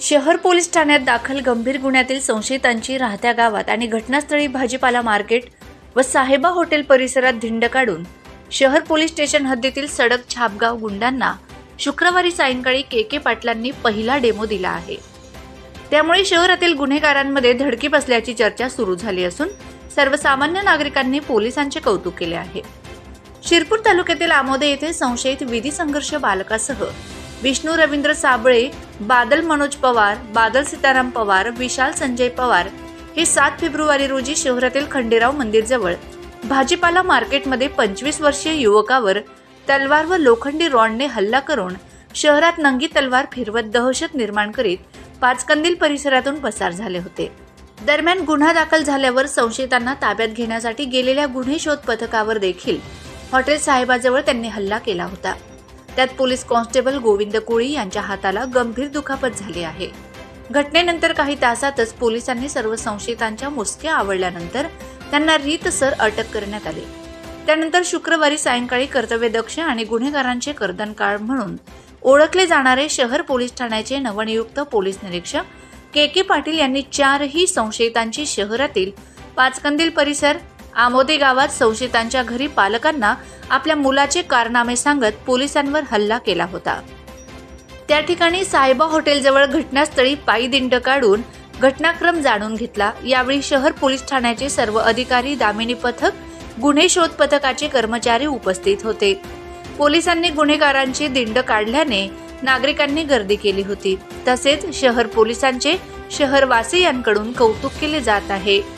शहर पोलीस ठाण्यात दाखल गंभीर गुन्ह्यातील संशयितांची राहत्या गावात आणि घटनास्थळी भाजीपाला मार्केट व साहेबा हॉटेल परिसरात धिंड काढून शहर पोलीस स्टेशन हद्दीतील सडक छापगाव गुंडांना शुक्रवारी सायंकाळी के के पाटलांनी पहिला डेमो दिला आहे. त्यामुळे शहरातील गुन्हेगारांमध्ये धडकी बसल्याची चर्चा सुरू झाली असून सर्वसामान्य नागरिकांनी पोलिसांचे कौतुक केले आहे. शिरपूर तालुक्यातील आमोदे येथे संशयित विधी संघर्ष बालकासह विष्णू रवींद्र साबळे बादल मनोज पवार बादल सीताराम पवार विशाल संजय पवार हे सात फेब्रुवारी रोजी शहरातील खंडेराव मंदिरजवळ भाजीपाला मार्केटमध्ये पंचवीस वर्षीय युवकावर तलवार व लोखंडी रॉडने हल्ला करून शहरात नंगी तलवार फिरवत दहशत निर्माण करीत पाचकंदील परिसरातून पसार झाले होते. दरम्यान गुन्हा दाखल झाल्यावर संशयितांना ताब्यात घेण्यासाठी गेलेल्या गुन्हे शोध पथकावर देखील हॉटेल साहेबाजवळ त्यांनी हल्ला केला होता. त्यात पोलीस कॉन्स्टेबल गोविंद कोळी यांच्या हाताला गंभीर दुखापत झाली आहे. घटनेनंतर काही तासातच पोलिसांनी सर्व संशयितांच्या मुसक्या आवडल्यानंतर त्यांना रीतसर अटक करण्यात आली. त्यानंतर शुक्रवारी सायंकाळी कर्तव्यदक्ष आणि गुन्हेगारांचे कर्दनकाळ म्हणून ओळखले जाणारे शहर पोलीस ठाण्याचे नवनियुक्त पोलीस निरीक्षक के के पाटील यांनी चारही संशयितांची शहरातील पाचकंदील परिसर आमोदे गावात संशयितांच्या घरी पालकांना आपल्या मुलाचे कारनामे सांगत पोलिसांवर हल्ला केला होता. त्या ठिकाणी साहेबा हॉटेलजवळ घटनास्थळी पायी दिंड काढून घटनाक्रम जाणून घेतला. यावेळी शहर पोलीस ठाण्याचे सर्व अधिकारी दामिनी पथक गुन्हे शोध पथकाचे कर्मचारी उपस्थित होते. पोलिसांनी गुन्हेगारांची दिंड काढल्याने नागरिकांनी गर्दी केली होती. तसेच शहर पोलिसांचे शहरवासियांकडून कौतुक केले जात आहे.